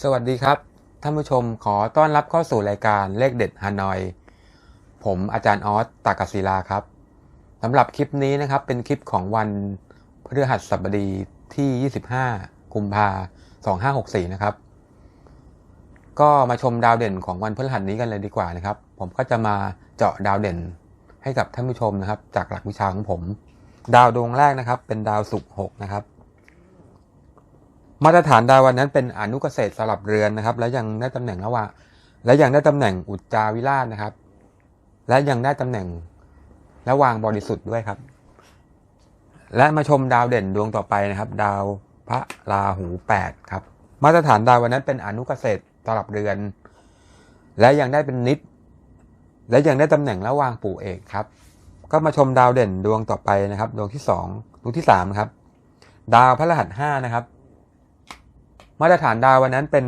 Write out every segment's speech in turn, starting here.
สวัสดีครับ ท่านผู้ชมขอต้อนรับเข้าสู่รายการเลขเด็ดฮานอย ผมอาจารย์ออสตากศิลาครับสำหรับคลิปนี้นะครับเป็นคลิปของวันพฤหัสบดีที่ 25 กุมภา2564 นะครับ ก็มาชมดาวเด่นของวันพฤหัสนี้กันเลยดีกว่านะครับ ผมก็จะมาเจาะดาวเด่นให้กับท่านผู้ชมนะครับ จากหลักวิชาของผม ดาวดวงแรกนะครับ เป็นดาวศุกร์6นะครับ มาตรฐานดาวันนั้นเป็นอนุเกษตรสลับเรือนนะครับ และยังได้ตำแหน่งระหว่างและยังได้ตำแหน่งอุจจาวิราชนะครับ และยังได้ตำแหน่งระหว่างบริสุทธิ์ด้วยครับ และมาชมดาวเด่นดวงต่อไปนะครับ ดาวพระราหู8ครับ มาตรฐานดาววันนั้นเป็นอนุเกษตรสลับเรือน และยังได้เป็นนิด และยังได้ตำแหน่งระหว่างปู่เอกครับ ก็มาชมดาวเด่นดวงต่อไปนะครับ ดวงที่สองดวงที่สามครับ ดาวพระรหัสห้านะครับ มาตรฐานดาววันนั้นเป็น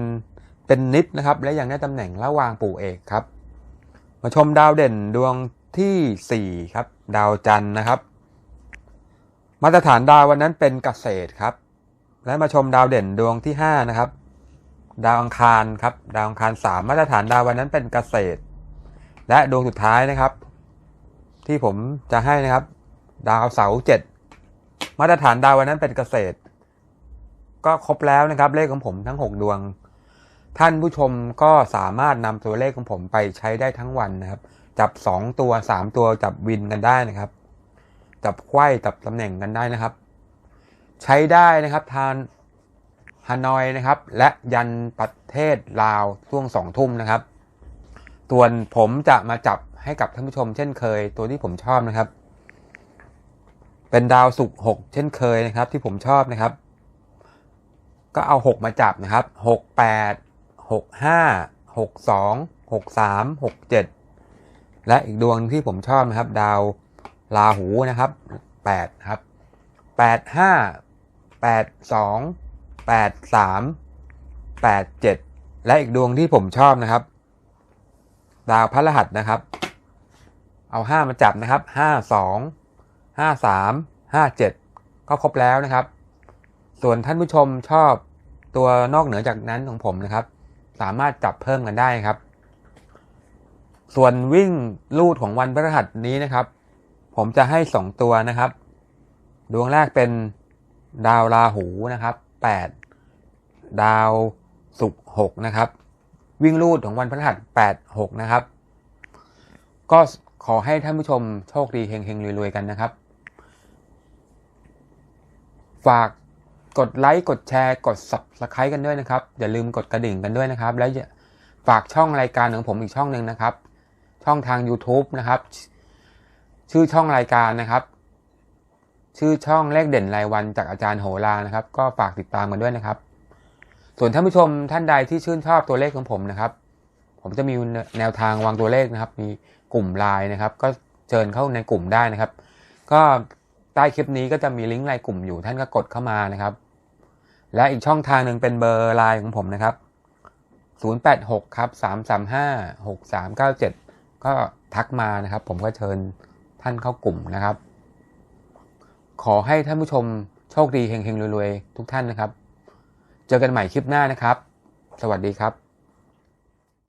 เป็นนิดนะครับ และยังได้ตำแหน่งระหว่างปู่เอกครับ มาชมดาวเด่นดวงที่สี่ครับ ดาวจันทร์นะครับ มาตรฐานดาววันนั้นเป็นเกษตรครับ และมาชมดาวเด่นดวงที่ห้านะครับ ดาวอังคารครับ ดาวอังคารสามมาตรฐานดาววันนั้นเป็นเกษตร และดวงสุดท้ายนะครับ ที่ผมจะให้นะครับ ดาวเสาร์เจ็ดมาตรฐานดาววันนั้นเป็นเกษตร ก็ครบแล้วนะครับ เลขของผมทั้ง 6 ดวง ท่านผู้ชมก็สามารถนำตัวเลขของผมไปใช้ได้ทั้งวันนะครับ จับ 2 ตัว 3 ตัวจับวินกันได้นะครับ จับไขว้จับตำแหน่งกันได้นะครับ ใช้ได้นะครับทานฮานอยนะครับ และยันประเทศลาวช่วงสองทุ่มนะครับ ส่วนผมจะมาจับให้กับท่านผู้ชมเช่นเคย ตัวที่ผมชอบนะครับ เป็นดาวศุกร์หกเช่นเคยนะครับ ที่ผมชอบนะครับ ก็เอาหกมาจับนะครับหกแปดหกห้าหกสองหกสามหกเจ็ดและอีกดวงที่ผมชอบนะครับ ดาวราหูนะครับแปดครับแปดห้าแปดสองแปดสามแปดเจ็ดและอีกดวงที่ผมชอบนะครับ ดาวพระรหัสนะครับ เอาห้ามาจับนะครับห้าสองห้าสามห้าเจ็ดก็ครบแล้วนะครับ ส่วนท่านผู้ชมชอบตัวนอกเหนือจากนั้นของผมนะครับ สามารถจับเพิ่มกันได้ครับ ส่วนวิ่งลูดของวันพฤหัสนี้นะครับ ผมจะให้สองตัวนะครับ ดวงแรกเป็นดาวราหูนะครับแปดดาวศุกร์หกนะครับ วิ่งลูดของวันพฤหัสแปดหกนะครับ ก็ขอให้ท่านผู้ชมโชคดีเฮงๆรวยๆกันนะครับ ฝาก กดไลค์กดแชร์กด subscribe กันด้วยนะครับ อย่าลืมกดกระดิ่งกันด้วยนะครับ แล้วฝากช่องรายการของผมอีกช่องหนึ่งนะครับ ช่องทาง YouTube นะครับ ชื่อช่องรายการนะครับ ชื่อช่องเลขเด่นรายวันจากอาจารย์โหรานะครับ ก็ฝากติดตามกันด้วยนะครับ ส่วนท่านผู้ชมท่านใดที่ชื่นชอบตัวเลขของผมนะครับ ผมจะมีแนวทางวางตัวเลขนะครับ มีกลุ่มไลน์นะครับ ก็เชิญเข้าในกลุ่มได้นะครับ ก็ใต้คลิปนี้ก็จะมีลิงก์ไลน์กลุ่มอยู่ท่านก็กดเข้ามานะครับ และอีกช่องทางหนึ่งเป็นเบอร์ไลน์ของผมนะครับ 086 ครับ 335 6397 ก็ทักมานะครับ ผมก็เชิญท่านเข้ากลุ่มนะครับ ขอให้ท่านผู้ชมโชคดีเฮงๆรวยๆ ทุกท่านนะครับ เจอกันใหม่คลิปหน้านะครับ สวัสดีครับ